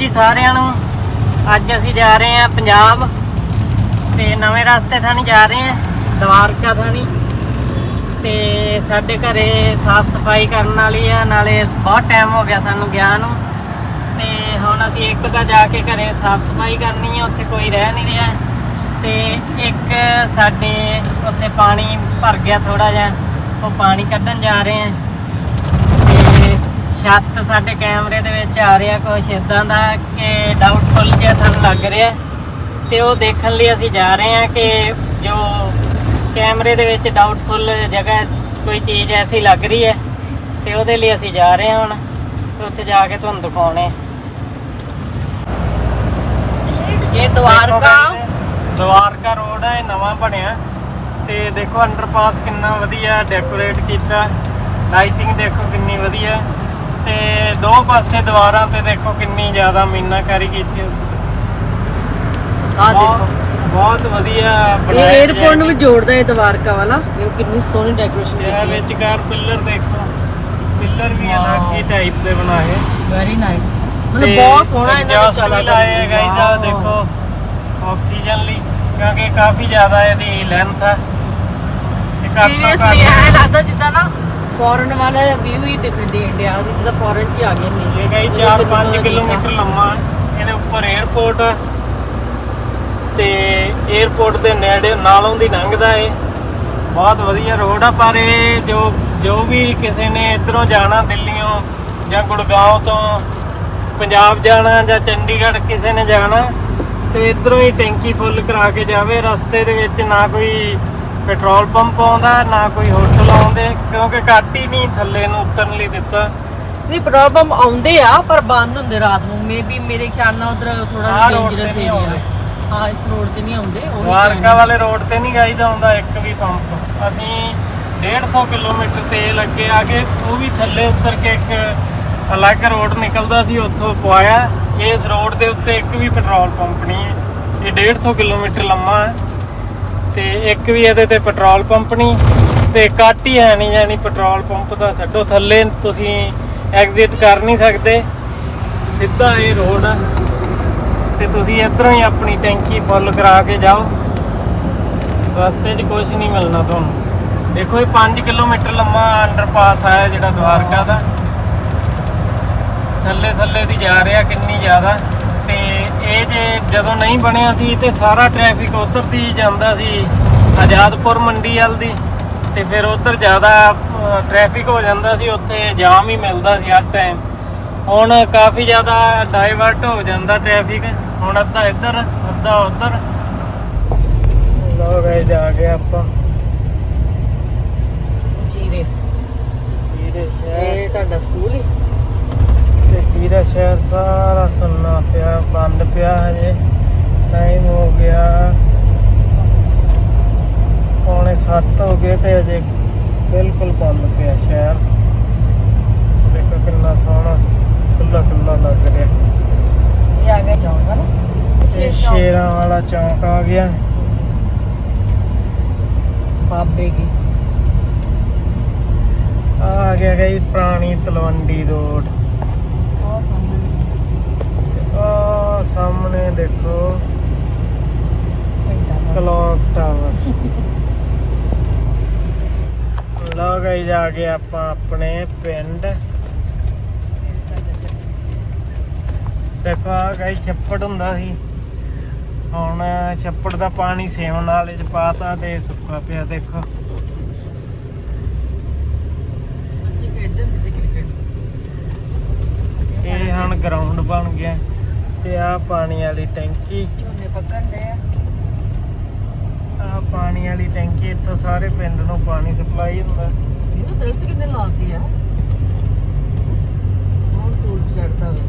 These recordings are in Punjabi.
ਜੀ ਸਾਰਿਆਂ ਨੂੰ। ਅੱਜ ਅਸੀਂ ਜਾ ਰਹੇ ਹਾਂ ਪੰਜਾਬ। ਤੇ ਨਵੇਂ ਰਸਤੇ ਥਾਣੀ ਜਾ ਰਹੇ ਹਾਂ, ਦਵਾਰਕਾ ਥਾਣੀ। ਤੇ ਸਾਡੇ ਘਰੇ ਸਾਫ਼ ਸਫ਼ਾਈ ਕਰਨ ਵਾਲੀ ਆ, ਨਾਲੇ ਬਹੁਤ ਟਾਈਮ ਹੋ ਗਿਆ ਸਾਨੂੰ ਗਿਆ ਨੂੰ। ਤੇ ਹੁਣ ਅਸੀਂ ਇੱਕ ਤਾਂ ਜਾ ਕੇ ਘਰੇ ਸਾਫ਼ ਸਫ਼ਾਈ ਕਰਨੀ ਹੈ ਉੱਥੇ ਕੋਈ ਰਹਿ ਨਹੀਂ ਰਿਹਾ। ਤੇ ਇੱਕ ਸਾਡੇ ਉੱਥੇ ਪਾਣੀ ਭਰ ਗਿਆ ਥੋੜਾ ਜਿਹਾ, ਉਹ ਪਾਣੀ ਕੱਢਣ ਜਾ ਰਹੇ ਹਾਂ। ਛੱਤ ਸਾਡੇ ਕੈਮਰੇ ਦੇ ਵਿੱਚ ਆ ਰਿਹਾ ਕੁਛ ਇਦਾਂ ਦਾ ਕਿ ਡਾਊਟਫੁਲ ਜਿਹਾ ਸਾਨੂੰ ਲੱਗ ਰਿਹਾ। ਤੇ ਉਹ ਦੇਖਣ ਲਈ ਅਸੀਂ ਜਾ ਰਹੇ ਹਾਂ ਕਿ ਜੋ ਕੈਮਰੇ ਦੇ ਵਿੱਚ ਡਾਊਟਫੁਲ ਜਗ੍ਹਾ ਕੋਈ ਚੀਜ਼ ਐਸੀ ਲੱਗ ਰਹੀ ਹੈ ਤੇ ਉਹਦੇ ਲਈ ਅਸੀਂ ਜਾ ਰਹੇ ਹਾਂ ਹੁਣ। ਉੱਥੇ ਜਾ ਕੇ ਤੁਹਾਨੂੰ ਦਿਖਾਉਣੇ ਇਹ ਦਵਾਰਕਾ ਦਵਾਰਕਾ ਰੋਡ ਹੈ ਨਵਾਂ ਬਣਿਆ। ਤੇ ਦੇਖੋ ਅੰਡਰਪਾਸ ਕਿੰਨਾ ਵਧੀਆ ਡੈਕੋਰੇਟ ਕੀਤਾ। ਲਾਈਟਿੰਗ ਦੇਖੋ ਕਿੰਨੀ ਵਧੀਆ। ਤੇ ਦੋ ਪਾਸੇ ਦੀਵਾਰਾਂ ਤੇ ਦੇਖੋ ਕਿੰਨੀ ਜ਼ਿਆਦਾ ਮੀਨਾਕਾਰੀ ਕੀਤੀ। ਆ ਦੇਖੋ। ਬਹੁਤ ਵਧੀਆ ਇਹ ਬਣਾਇਆ 에어ਪੋਰਟ ਨੂੰ ਵੀ ਜੋੜਦਾ ਹੈ ਦਵਾਰਕਾ ਵਾਲਾ। ਇਹ ਕਿੰਨੀ ਸੋਹਣੀ ਡੈਕੋਰੇਸ਼ਨ ਇਹ ਕੀਤੀ। ਵਿਚਕਾਰ ਪਿੱਲਰ ਦੇਖੋ। ਪਿੱਲਰ ਵੀ ਅਲੱਗ ਹੀ. ਟਾਈਪ ਦੇ ਬਣਾਏ। ਵੈਰੀ ਨਾਈਸ ਮਤਲਬ ਬਹੁਤ ਸੋਹਣਾ ਇਹਨਾਂ exhaust ਚਲਾ ਲਾਏ ਹੈ ਗਾਈਜ਼ ਆ ਦੇਖੋ ਆਕਸੀਜਨ ਲਈ ਕਿਉਂਕਿ ਕਾਫੀ ਜ਼ਿਆਦਾ ਇਹਦੀ ਲੈਂਥ ਹੈ ਘੱਟ ਤੋਂ ਸੀਰੀਅਸਲੀ ਘੱਟ- ਐ ਲੱਗਦਾ ਜਿੱਦਾਂ ਨਾ ਫੋਰਨ ਵਾਲਾ ਵਿਊ ਹੀ different ਹੈ ਇੰਡੀਆ ਉਹ ਤਾਂ ਫੋਰਨ ਚ ਆ ਗਏ ਨੇ। ਇਹ 4-5 ਕਿਲੋਮੀਟਰ ਲੰਮਾ ਹੈ ਇਹਦੇ ਉੱਪਰ 에어ਪੋਰਟ ਹੈ। ਤੇ 에어ਪੋਰਟ ਦੇ ਨੇੜੇ ਨਾਲੋਂ ਦੀ ਲੰਘਦਾ ਏ। ਬਹੁਤ ਵਧੀਆ ਰੋਡ ਆ ਪਰ ਇਹ ਜੋ ਜੋ ਵੀ ਕਿਸੇ ਨੇ ਇਧਰੋਂ ਜਾਣਾ ਦਿੱਲੀੋਂ ਜਾਂ ਗੁੜਗਾਉਂ ਤੋਂ ਪੰਜਾਬ ਜਾਣਾ ਜਾਂ ਚੰਡੀਗੜ੍ਹ ਕਿਸੇ ਨੇ ਜਾਣਾ ਤੇ ਇਧਰੋਂ ਹੀ ਟੈਂਕੀ ਫੁੱਲ ਕਰਾ ਕੇ ਜਾਵੇ ਰਸਤੇ ਦੇ ਵਿੱਚ ਨਾ ਕੋਈ ਪੈਟਰੋਲ ਪੰਪ ਆਉਂਦਾ ਨਾ ਕੋਈ ਹੋਟਲ ਆਉਂਦੇ ਕਿਉਂਕਿ ਘੱਟ ਹੀ ਨਹੀਂ ਥੱਲੇ ਨੂੰ ਉਤਰਨ ਲਈ ਦਿੱਤਾ। ਨਹੀਂ ਪ੍ਰੋਬਲਮ ਆਉਂਦੇ ਆ ਪਰ ਬੰਦ ਹੁੰਦੇ ਰਾਤ ਨੂੰ। ਮੇਬੀ ਮੇਰੇ ਖਿਆਲ ਨਾਲ ਉਧਰ ਥੋੜਾ ਆਹ road ਤੇ ਡੇਂਜਰਸ ਨਹੀਂ ਏਰੀਆ ਆਉਂਦੇ। ਹਾਂ ਇਸ ਰੋਡ ਤੇ ਨਹੀਂ ਆਉਂਦੇ ਉਹ ਵਾਰਕਾ ਵਾਲੇ ਰੋਡ ਤੇ ਨਹੀਂ ਗਾਈਦਾ ਹੁੰਦਾ ਇੱਕ ਵੀ ਪੰਪ। ਅਸੀਂ 150 ਕਿਲੋਮੀਟਰ ਤੇਲ ਅੱਗੇ ਆ ਕੇ ਉਹ ਵੀ ਥੱਲੇ ਉਤਰ ਕੇ ਇੱਕ ਅਲੱਗ ਰੋਡ ਨਿਕਲਦਾ ਸੀ ਉੱਥੋਂ ਪਵਾਇਆ ਇਸ ਰੋਡ ਦੇ ਉੱਤੇ ਇੱਕ ਵੀ ਪੈਟਰੋਲ ਪੰਪ ਨਹੀਂ ਹੈ। ਇਹ 150 ਕਿਲੋਮੀਟਰ ਲੰਮਾ ਹੈ। ਤੇ ਇੱਕ ਵੀ ਇਹਦੇ ਤੇ ਪੈਟਰੋਲ ਪੰਪ ਨਹੀਂ ਤੇ ਕੱਟ ਹੀ ਹੈ ਨਹੀਂ ਜਾਨੀ ਪੈਟਰੋਲ ਪੰਪ ਦਾ ਛੱਡੋ ਥੱਲੇ, ਤੁਸੀਂ ਐਗਜ਼ਿਟ ਕਰ ਨਹੀਂ ਸਕਦੇ। ਸਿੱਧਾ ਇਹ ਰੋਡ ਆ। ਤੇ ਤੁਸੀਂ ਇਧਰੋਂ ਹੀ ਆਪਣੀ ਟੈਂਕੀ ਫੁੱਲ ਕਰਾ ਕੇ ਜਾਓ। ਰਸਤੇ 'ਚ ਕੁਝ ਨਹੀਂ ਮਿਲਣਾ ਤੁਹਾਨੂੰ। ਦੇਖੋ ਇਹ 5 ਕਿਲੋਮੀਟਰ ਲੰਮਾ ਅੰਡਰਪਾਸ ਆ ਜਿਹੜਾ ਦਵਾਰਕਾ ਦਾ। ਥੱਲੇ ਥੱਲੇ ਦੀ ਜਾ ਰਿਹਾ, ਕਿੰਨੀ ਜ਼ਿਆਦਾ। ਇਹ ਜੇ ਜਦੋਂ ਨਹੀਂ ਬਣਿਆ ਸੀ ਤੇ ਸਾਰਾ ਟ੍ਰੈਫਿਕ ਉਧਰ ਦੀ ਜਾਂਦਾ ਸੀ ਆਜ਼ਾਦਪੁਰ ਮੰਡੀ ਵੱਲ ਦੀ। ਤੇ ਫਿਰ ਉਧਰ ਜ਼ਿਆਦਾ ਟ੍ਰੈਫਿਕ ਹੋ ਜਾਂਦਾ ਸੀ ਉੱਥੇ ਜਾਮ ਹੀ ਮਿਲਦਾ ਸੀ ਹਰ ਟਾਈਮ ਹੁਣ ਕਾਫੀ ਜ਼ਿਆਦਾ ਡਾਈਵਰਟ ਹੋ ਜਾਂਦਾ ਟ੍ਰੈਫਿਕ ਹੁਣ ਅੱਧਾ ਇੱਧਰ ਅੱਧਾ ਉੱਧਰ। ਲੋ ਗਏ ਜਾ ਕੇ ਆਪਾਂ। ਜੀਰੇ। ਜੀਰੇ ਇਹ ਤੁਹਾਡਾ ਸਕੂਲ ਹੀ? ਤੇ ਜੀਰਾ ਸ਼ਹਿਰ ਸਾਰਾ ਸੁੰਨਾ ਪਿਆ ਬੰਦ ਪਿਆ ਹਜੇ। ਟਾਈਮ ਹੋ ਗਿਆ। ਪੌਣੇ 7 ਹੋ ਗਏ ਤੇ ਅਜੇ ਬਿਲਕੁਲ ਬੰਦ ਪਿਆ ਸ਼ਹਿਰ। ਦੇਖੋ ਕਿੰਨਾ ਸੋਹਣਾ ਖੁੱਲਾ ਖੁੱਲਾ ਲੱਗ ਰਿਹਾ। ਇਹ ਆ ਗਿਆ ਚੌਂਕ ਨਾ ਸ਼ੇਰਾਂ ਵਾਲਾ। ਚੌਂਕ ਆ ਗਿਆ। ਬਾਬੇ ਕੀ ਆ ਗਿਆ ਗਈ ਪੁਰਾਣੀ ਤਲਵੰਡੀ ਰੋਡ ਬਹੁਤ ਸੋਹਣਾ ਆ ਸਾਹਮਣੇ ਦੇਖੋ ਕਲੌਕ ਟਾਵਰ ਲਓ ਗਈ ਜਾ ਕੇ ਆਪਾਂ ਆਪਣੇ ਪਿੰਡ। ਦੇਖੋ ਆ ਗਈ ਛੱਪੜ ਹੁੰਦਾ ਸੀ। ਹੁਣ ਛੱਪੜ ਦਾ ਪਾਣੀ ਸੇਵਨ ਵਾਲੇ ਚ ਪਾਤਾ ਤੇ ਸੁੱਕਾ ਪਿਆ ਦੇਖੋ। ਇਹ ਹੁਣ ਗਰਾਊਂਡ ਬਣ ਗਿਆ ਤੇ ਆ ਪਾਣੀ ਵਾਲੀ ਟੈਂਕੀ। ਝੋਨੇ ਪੱਕਣ ਦੇ ਆ। ਆ ਪਾਣੀ ਵਾਲੀ ਟੈਂਕੀ ਇੱਥੋਂ ਸਾਰੇ ਪਿੰਡ ਨੂੰ ਪਾਣੀ ਸਪਲਾਈ ਹੁੰਦਾ ਇਹ ਦਰਖਤ ਕਿੰਨੇ ਲਾਤੀ ਆ ਹੁਣ ਸੂਰਜ ਚੜਦਾ ਵੇ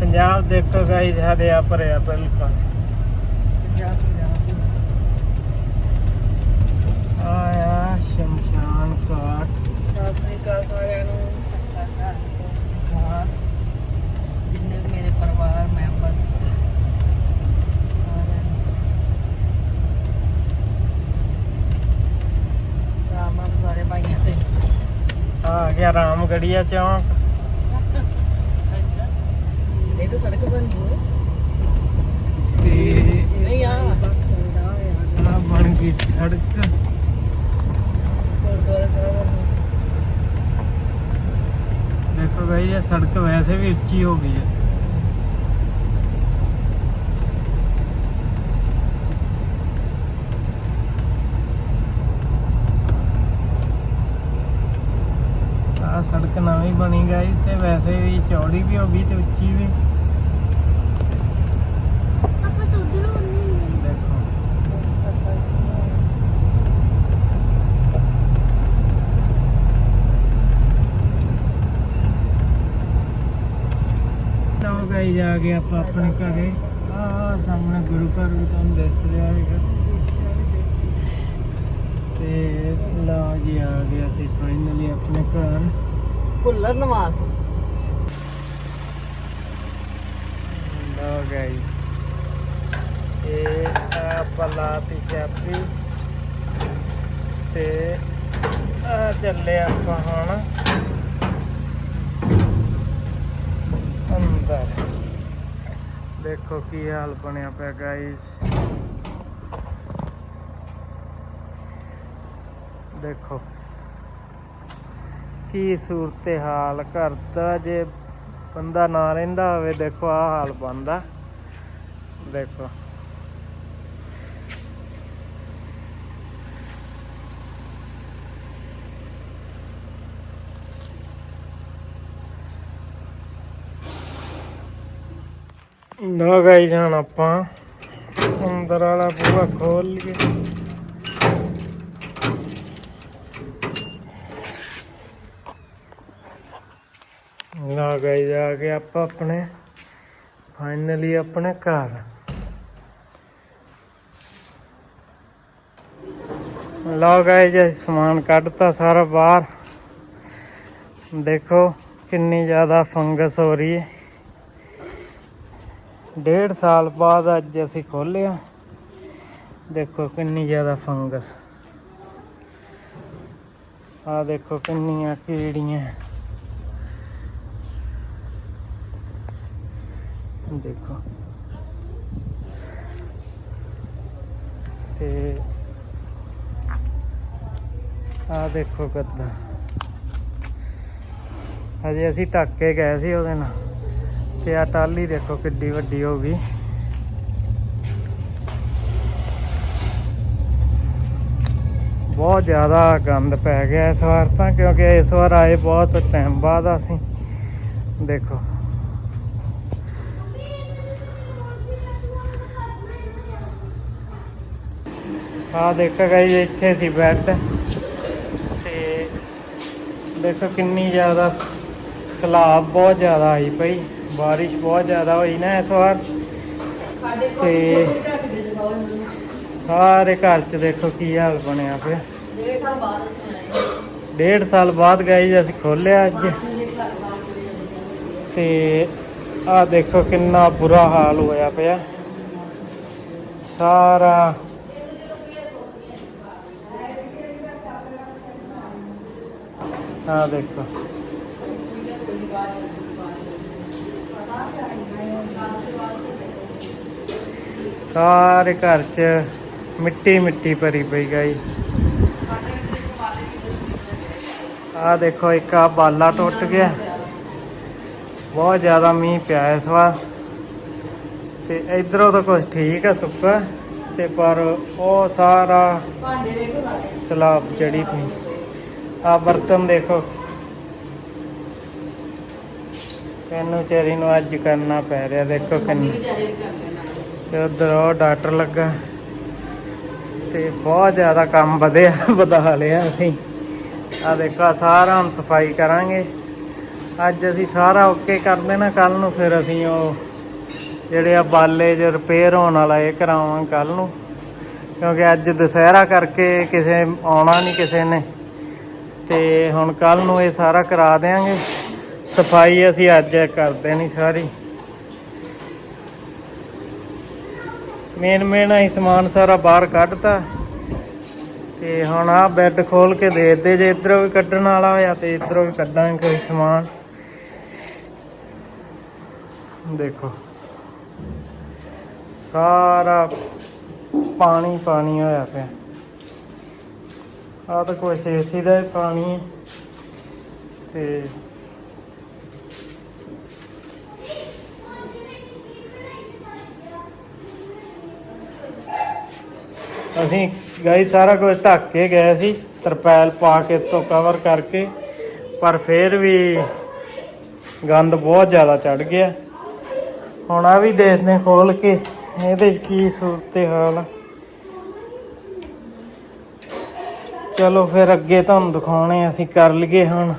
ਪੰਜਾਬ ਦੇਖੋ ਗਾਈਸ ਹਰਿਆ ਭਰਿਆ ਬਿਲਕੁਲ ਪੰਜਾਬ ਪੰਜਾਬ ਆਇਆ ਸ਼ਮਸ਼ਾਨ ਘਾਟ। ਸਤਿ ਸ੍ਰੀ ਅਕਾਲ ਸਾਰਿਆਂ ਨੂੰ। ਪਰਿਵਾਰ ਮੈਂਬਰ ਸਾਰਿਆਂ ਨੂੰ ਰਾਮ ਆ ਗਿਆ ਰਾਮਗੜੀਆ ਚੌਂਕ ਅੱਛਾ ਇਹ ਤਾਂ ਸੜਕ ਬਣ ਗਈ ਤੇ ਨਹੀਂ ਆ। ਆ ਬਣ ਗਈ ਸੜਕ। ਗੁਰਦੁਆਰਾ ਸਾਹਿਬ ਦੇਖੋ ਭਾਈ ਇਹ ਸੜਕ ਵੈਸੇ ਵੀ ਉੱਚੀ ਹੋ ਗਈ ਹੈ। ਆ ਸੜਕ ਨਵੀਂ ਬਣੀ ਗਈ ਤੇ ਵੈਸੇ ਵੀ ਚੌੜੀ ਵੀ ਹੋ ਗਈ ਤੇ ਉੱਚੀ ਵੀ ਦੇਖੋ ਗਈ ਜਾ ਕੇ ਆਪਾਂ ਆਪਣੇ ਘਰੇ। ਆ ਸਾਹਮਣੇ ਗੁਰੂ ਘਰ ਵੀ ਤੁਹਾਨੂੰ ਦਿਸ ਰਿਹਾ ਹੈਗਾ। ਤੇ ਲਓ ਜੀ ਆ ਗਏ ਅਸੀਂ ਫਾਈਨਲੀ ਆਪਣੇ ਘਰ। ਭੁੱਲਰ ਨਵਾਸ। ਲਓ ਗਈ ਇਹ ਆਪਾਂ ਲਾਤੀ ਚਾਬੀ। ਤੇ ਆ ਚੱਲੇ ਆਪਾਂ ਹੁਣ। ਅੰਦਰ। ਦੇਖੋ ਕੀ ਹਾਲ ਬਣਿਆ ਪਿਆ ਗਾਇਸ ਦੇਖੋ ਕੀ ਸੂਰਤ ਹਾਲ ਘਰ ਦਾ ਜੇ ਬੰਦਾ ਨਾ ਰਹਿੰਦਾ ਹੋਵੇ, ਦੇਖੋ ਆ ਹਾਲ ਬਣਦਾ। ਦੇਖੋ। ਲੋ ਗਾਈਸ ਹੁਣ ਆਪਾਂ। ਅੰਦਰ ਵਾਲਾ ਬੂਹਾ ਖੋਲ ਲਈਏ। ਲੋ ਗਾਈਸ ਆ ਗਏ ਆਪਾਂ ਆਪਣੇ ਫਾਈਨਲੀ ਆਪਣੇ ਘਰ। ਲੋ ਗਾਈਸ ਜੀ ਸਮਾਨ ਕੱਢਤਾ ਸਾਰਾ ਬਾਹਰ। ਦੇਖੋ ਕਿੰਨੀ ਜ਼ਿਆਦਾ ਫੰਗਸ ਹੋ ਰਹੀ ਹੈ। ਡੇਢ ਸਾਲ ਬਾਅਦ ਅੱਜ ਅਸੀਂ ਖੋਲਿਆ ਦੇਖੋ ਕਿੰਨੀ ਜ਼ਿਆਦਾ ਫੰਗਸ। ਆ ਦੇਖੋ ਕਿੰਨੀਆਂ ਕੀੜੀਆਂ। ਦੇਖੋ। ਤੇ ਆ ਦੇਖੋ ਕੱਦਾ ਹਜੇ ਅਸੀਂ ਢੱਕ ਕੇ ਗਏ ਸੀ ਉਹਦੇ ਨਾਲ। ਤੇ ਆ ਟਾਲੀ ਦੇਖੋ ਕਿੱਡੀ ਵੱਡੀ ਹੋ ਗਈ। ਬਹੁਤ ਜ਼ਿਆਦਾ ਗੰਦ ਪੈ ਗਿਆ ਇਸ ਵਾਰ ਤਾਂ, ਕਿਉਂਕਿ ਇਸ ਵਾਰ ਆਏ ਬਹੁਤ ਟਾਈਮ ਬਾਅਦ ਆ ਅਸੀਂ। ਦੇਖੋ। ਆ ਦੇਖੋ ਗਾਈ ਇੱਥੇ ਸੀ ਬੈੱਡ ਤੇ ਦੇਖੋ ਕਿੰਨੀ ਜ਼ਿਆਦਾ ਸ- ਸਲਾਬ ਬਹੁਤ ਜ਼ਿਆਦਾ ਆਈ ਪਈ। ਬਾਰਿਸ਼ ਬਹੁਤ ਜ਼ਿਆਦਾ ਹੋਈ ਨਾ ਇਸ ਵਾਰ। ਤੇ ਸਾਰੇ ਘਰ ਚ ਦੇਖੋ ਕੀ ਹਾਲ ਬਣਿਆ ਪਿਆ। ਡੇਢ ਸਾਲ ਬਾਅਦ ਗਏ ਅਸੀਂ ਖੋਲਿਆ ਅੱਜ। ਤੇ ਆ ਦੇਖੋ ਕਿੰਨਾ ਬੁਰਾ ਹਾਲ ਹੋਇਆ ਪਿਆ। ਸਾਰਾ ਆ ਦੇਖੋ। ਸਾਰੇ ਘਰ ਚ ਮਿੱਟੀ ਮਿੱਟੀ ਭਰੀ ਪਈ ਗਈ ਆ ਦੇਖੋ ਇੱਕ ਆ ਬਾਲਾ ਟੁੱਟ ਗਿਆ। ਬਹੁਤ ਜ਼ਿਆਦਾ ਮੀਂਹ ਪਿਆ ਇਸ ਵਾਰ। ਤੇ ਇਧਰੋਂ ਤਾਂ ਕੁਝ ਠੀਕ ਆ ਸੁੱਕਾ ਤੇ ਪਰ ਉਹ ਸਾਰਾ ਸਲਾਬ ਚੜੀ ਪਈ। ਆ ਬਰਤਨ ਦੇਖੋ। ਇਹਨੂੰ ਚੇਰੀ ਨੂੰ ਅੱਜ ਕਰਨਾ ਪੈ ਰਿਹਾ, ਦੇਖੋ ਕਿੰਨੀ ਵਿਚਾਰੇ ਤੇ ਉਧਰ ਉਹ ਡਾਕਟਰ ਲੱਗਾ। ਤੇ ਬਹੁਤ ਜ਼ਿਆਦਾ ਕੰਮ ਵਧਿਆ, ਵਧਾ ਲਿਆ ਅਸੀਂ। ਆ ਦੇਖੋ ਸਾਰਾ ਹੁਣ ਸਫ਼ਾਈ ਕਰਾਂਗੇ। ਅੱਜ ਅਸੀਂ ਸਾਰਾ ਓਕੇ ਕਰ ਦੇਣਾ ਕੱਲ ਨੂੰ ਫਿਰ ਅਸੀਂ ਉਹ ਜਿਹੜੇ ਆ ਬਾਲੇ ਜ ਰਿਪੇਅਰ ਹੋਣ ਵਾਲਾ ਇਹ ਕਰਾਵਾਂ ਕੱਲ ਨੂੰ। ਕਿਉਂਕਿ ਅੱਜ ਦੁਸਹਿਰਾ ਕਰਕੇ ਕਿਸੇ ਆਉਣਾ ਨਹੀਂ ਕਿਸੇ ਨੇ। ਤੇ ਹੁਣ ਕੱਲ ਨੂੰ ਇਹ ਸਾਰਾ ਕਰਾ ਦੇਾਂਗੇ ਸਫ਼ਾਈ ਅਸੀਂ ਅੱਜ ਕਰ ਦੇਣੀ ਸਾਰੀ। ਮੇਨ ਮੇਨ ਅਸੀਂ ਸਮਾਨ ਸਾਰਾ ਬਾਹਰ ਕੱਢਤਾ। ਤੇ ਹੁਣ ਆ ਬੈੱਡ ਖੋਲ ਕੇ ਦੇ ਦੇ ਜੇ ਇਧਰੋਂ ਵੀ ਕੱਢਣ ਵਾਲਾ ਹੋਇਆ ਤੇ ਇਧਰੋਂ ਵੀ ਕੱਢਾਂਗੇ ਕੋਈ ਸਮਾਨ। ਦੇਖੋ। ਸਾਰਾ ਪਾਣੀ ਪਾਣੀ ਹੋਇਆ ਪਿਆ। ਆ ਤਾਂ ਕੋਈ ਏਸੀ ਦਾ ਪਾਣੀ ਹੈ। ਤੇ ਅਸੀਂ ਗਾਈ ਸਾਰਾ ਕੁਝ ਢੱਕ ਕੇ ਗਏ ਸੀ, ਤਰਪੈਲ ਪਾ ਕੇ ਤੋਂ ਕਵਰ ਕਰਕੇ, ਪਰ ਫੇਰ ਵੀ ਗੰਦ ਬਹੁਤ ਜ਼ਿਆਦਾ ਚੜ ਗਿਆ। ਹੁਣ ਆ ਵੀ ਦੇਖਦੇ ਖੋਲ ਕੇ ਇਹਦੇ 'ਚ ਕੀ ਸੂਰਤ ਹਾਲ ਆ। ਚਲੋ ਫਿਰ ਅੱਗੇ ਤੁਹਾਨੂੰ ਦਿਖਾਉਣੇ ਅਸੀਂ ਕਰ ਲਈਏ ਹੁਣ।